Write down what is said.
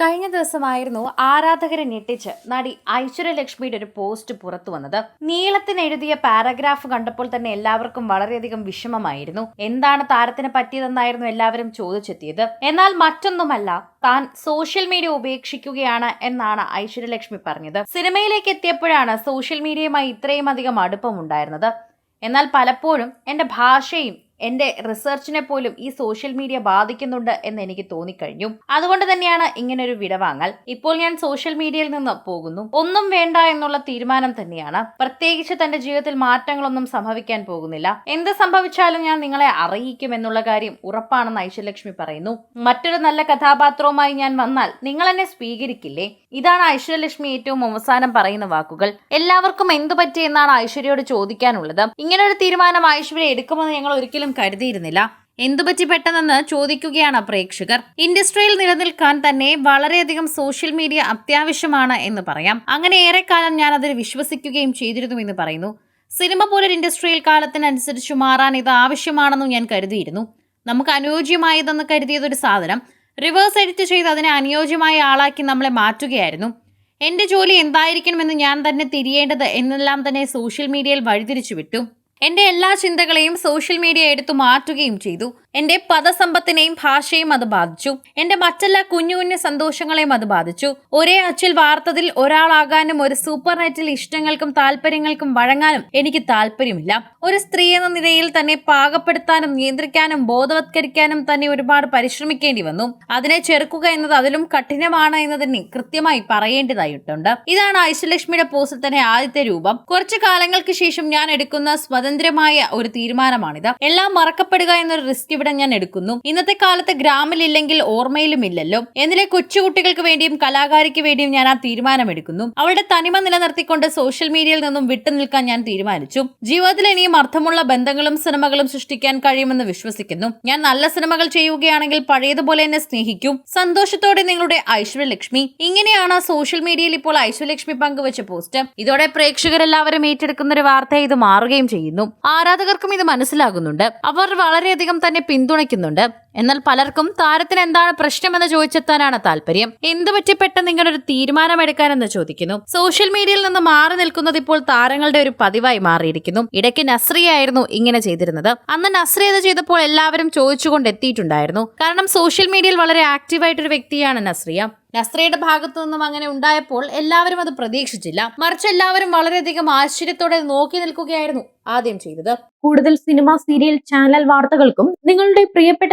കഴിഞ്ഞ ദിവസമായിരുന്നു ആരാധകരെ ഞെട്ടിച്ച് നടി ഐശ്വര്യലക്ഷ്മിയുടെ ഒരു പോസ്റ്റ് പുറത്തു വന്നത്. നീളത്തിന് എഴുതിയ പാരഗ്രാഫ് കണ്ടപ്പോൾ തന്നെ എല്ലാവർക്കും വളരെയധികം വിഷമമായിരുന്നു. എന്താണ് താരത്തിന് പറ്റിയതെന്നായിരുന്നു എല്ലാവരും ചോദിച്ചെത്തിയത്. എന്നാൽ മറ്റൊന്നുമല്ല താൻ സോഷ്യൽ മീഡിയ ഉപേക്ഷിക്കുകയാണ് എന്നാണ് ഐശ്വര്യലക്ഷ്മി പറഞ്ഞത്. സിനിമയിലേക്ക് എത്തിയപ്പോഴാണ് സോഷ്യൽ മീഡിയയുമായി ഇത്രയും അധികം അടുപ്പമുണ്ടായിരുന്നത്. എന്നാൽ പലപ്പോഴും എന്റെ ഭാഷയും എന്റെ റിസർച്ചിനെ പോലും ഈ സോഷ്യൽ മീഡിയ ബാധിക്കുന്നുണ്ട് എന്ന് എനിക്ക് തോന്നിക്കഴിഞ്ഞു. അതുകൊണ്ട് തന്നെയാണ് ഇങ്ങനെ ഒരു വിടവാങ്ങൽ. ഇപ്പോൾ ഞാൻ സോഷ്യൽ മീഡിയയിൽ നിന്ന് പോകുന്നു. ഒന്നും വേണ്ട എന്നുള്ള തീരുമാനം തന്നെയാണ്. പ്രത്യേകിച്ച് തന്റെ ജീവിതത്തിൽ മാറ്റങ്ങളൊന്നും സംഭവിക്കാൻ പോകുന്നില്ല. എന്ത് സംഭവിച്ചാലും ഞാൻ നിങ്ങളെ അറിയിക്കും എന്നുള്ള കാര്യം ഉറപ്പാണെന്ന് ഐശ്വര്യലക്ഷ്മി പറയുന്നു. മറ്റൊരു നല്ല കഥാപാത്രവുമായി ഞാൻ വന്നാൽ നിങ്ങൾ എന്നെ സ്വീകരിക്കില്ലേ? ഇതാണ് ഐശ്വര്യലക്ഷ്മി ഏറ്റവും അവസാനം പറയുന്ന വാക്കുകൾ. എല്ലാവർക്കും എന്തു പറ്റി എന്നാണ് ഐശ്വര്യയോട് ചോദിക്കാനുള്ളത്. ഒരു തീരുമാനം ഐശ്വര്യ എടുക്കുമെന്ന് ഞങ്ങൾ ഒരിക്കലും കരുതിയിരുന്നില്ല. എന്തുപറ്റി പെട്ടെന്നെന്ന് ചോദിക്കുകയാണ് പ്രേക്ഷകർ. ഇൻഡസ്ട്രിയിൽ നിലനിൽക്കാൻ തന്നെ വളരെയധികം സോഷ്യൽ മീഡിയ അത്യാവശ്യമാണ് എന്ന് പറയാം. അങ്ങനെ ഏറെക്കാലം ഞാൻ അതിൽ വിശ്വസിക്കുകയും ചെയ്തിരുന്നു എന്ന് പറയുന്നു. സിനിമ പോലൊരു ഇൻഡസ്ട്രിയിൽ കാലത്തിനനുസരിച്ച് മാറാൻ ഇത് ആവശ്യമാണെന്നും ഞാൻ കരുതിയിരുന്നു. നമുക്ക് അനുയോജ്യമായതെന്ന് കരുതിയതൊരു സാധനം. റിവേഴ്സ് എഡിറ്റ് ചെയ്ത് അതിനെ അനുയോജ്യമായ ആളാക്കി നമ്മളെ മാറ്റുകയായിരുന്നു. എന്റെ ജോലി എന്തായിരിക്കണമെന്ന് ഞാൻ തന്നെ തിരിയേണ്ടത് എന്നെല്ലാം തന്നെ സോഷ്യൽ മീഡിയയിൽ വഴിതിരിച്ചു വിട്ടു എന്റെ എല്ലാ ചിന്തകളെയും സോഷ്യൽ മീഡിയ എടുത്തു മാറ്റുകയും ചെയ്തു. എന്റെ പദസമ്പത്തിനെയും ഭാഷയും അത് ബാധിച്ചു. എന്റെ മറ്റെല്ലാ കുഞ്ഞു കുഞ്ഞു സന്തോഷങ്ങളെയും അത് ബാധിച്ചു. ഒരേ അച്ചിൽ വാർത്തതിൽ ഒരാളാകാനും ഒരു സൂപ്പർ നൈറ്റിൽ ഇഷ്ടങ്ങൾക്കും താല്പര്യങ്ങൾക്കും വഴങ്ങാനും എനിക്ക് താല്പര്യമില്ല. ഒരു സ്ത്രീ എന്ന നിലയിൽ തന്നെ പാകപ്പെടുത്താനും നിയന്ത്രിക്കാനും ബോധവത്കരിക്കാനും തന്നെ ഒരുപാട് പരിശ്രമിക്കേണ്ടി വന്നു. അതിനെ ചെറുക്കുക എന്നത് അതിലും കഠിനമാണ് എന്നതിന് കൃത്യമായി പറയേണ്ടതായിട്ടുണ്ട്. ഇതാണ് ഐശ്വലക്ഷ്മിയുടെ പോസ്റ്റിൽ തന്നെ ആദ്യത്തെ രൂപം. കുറച്ചു കാലങ്ങൾക്ക് ശേഷം ഞാൻ എടുക്കുന്ന സ്വതന്ത്രമായ ഒരു തീരുമാനമാണിത്. എല്ലാം മറക്കപ്പെടുക എന്നൊരു റിസ്ക് ഇവിടെ ഞാൻ എടുക്കുന്നു. ഇന്നത്തെ കാലത്ത് ഗ്രാമിലില്ലെങ്കിൽ ഓർമ്മയിലും ഇല്ലല്ലോ എന്നിലെ കൊച്ചുകുട്ടികൾക്ക് വേണ്ടിയും കലാകാരിക്ക് വേണ്ടിയും ഞാൻ ആ തീരുമാനമെടുക്കുന്നു. അവളുടെ തനിമ നിലനിർത്തിക്കൊണ്ട് സോഷ്യൽ മീഡിയയിൽ നിന്നും വിട്ടുനിൽക്കാൻ ഞാൻ തീരുമാനിച്ചു. ജീവിതത്തിൽ ഇനിയും അർത്ഥമുള്ള ബന്ധങ്ങളും സിനിമകളും സൃഷ്ടിക്കാൻ കഴിയുമെന്ന് വിശ്വസിക്കുന്നു. ഞാൻ നല്ല സിനിമകൾ ചെയ്യുകയാണെങ്കിൽ പഴയതുപോലെ എന്നെ സ്നേഹിക്കും. സന്തോഷത്തോടെ നിങ്ങളുടെ ഐശ്വര്യലക്ഷ്മി. ഇങ്ങനെയാണ് സോഷ്യൽ മീഡിയയിൽ ഇപ്പോൾ ഐശ്വര്യലക്ഷ്മി പങ്കുവച്ച പോസ്റ്റ്. ഇതോടെ പ്രേക്ഷകരെല്ലാവരും ഏറ്റെടുക്കുന്ന ഒരു വാർത്ത ഇത് മാറുകയും ചെയ്യുന്നു. ആരാധകർക്കും ഇത് മനസ്സിലാകുന്നുണ്ട്. അവർ വളരെയധികം തന്നെ പിന്തുണയ്ക്കുന്നുണ്ട്. എന്നാൽ പലർക്കും താരത്തിന് എന്താണ് പ്രശ്നമെന്ന് ചോദിച്ചെത്താനാണ് താല്പര്യം. എന്ത് പറ്റി പെട്ടെന്ന് ഇങ്ങനെ ഒരു തീരുമാനമെടുക്കാനെന്ന് ചോദിക്കുന്നു. സോഷ്യൽ മീഡിയയിൽ നിന്ന് മാറി നിൽക്കുന്നത് ഇപ്പോൾ താരങ്ങളുടെ ഒരു പതിവായി മാറിയിരിക്കുന്നു. ഇടയ്ക്ക് നസ്രിയായിരുന്നു ഇങ്ങനെ ചെയ്തിരുന്നത്. അന്ന് നസ്രി അത് ചെയ്തപ്പോൾ എല്ലാവരും ചോദിച്ചുകൊണ്ട് എത്തിയിട്ടുണ്ടായിരുന്നു കാരണം സോഷ്യൽ മീഡിയയിൽ വളരെ ആക്റ്റീവായിട്ടൊരു വ്യക്തിയാണ് നസ്രിയ. നസ്രയുടെ ഭാഗത്തു നിന്നും അങ്ങനെ ഉണ്ടായപ്പോൾ എല്ലാവരും അത് പ്രതീക്ഷിച്ചില്ല. മറിച്ച് എല്ലാവരും വളരെയധികം ആശ്ചര്യത്തോടെ നോക്കി നിൽക്കുകയായിരുന്നു ആദ്യം ചെയ്തത്. കൂടുതൽ സിനിമ സീരിയൽ ചാനൽ വാർത്തകൾക്കും നിങ്ങളുടെ പ്രിയപ്പെട്ട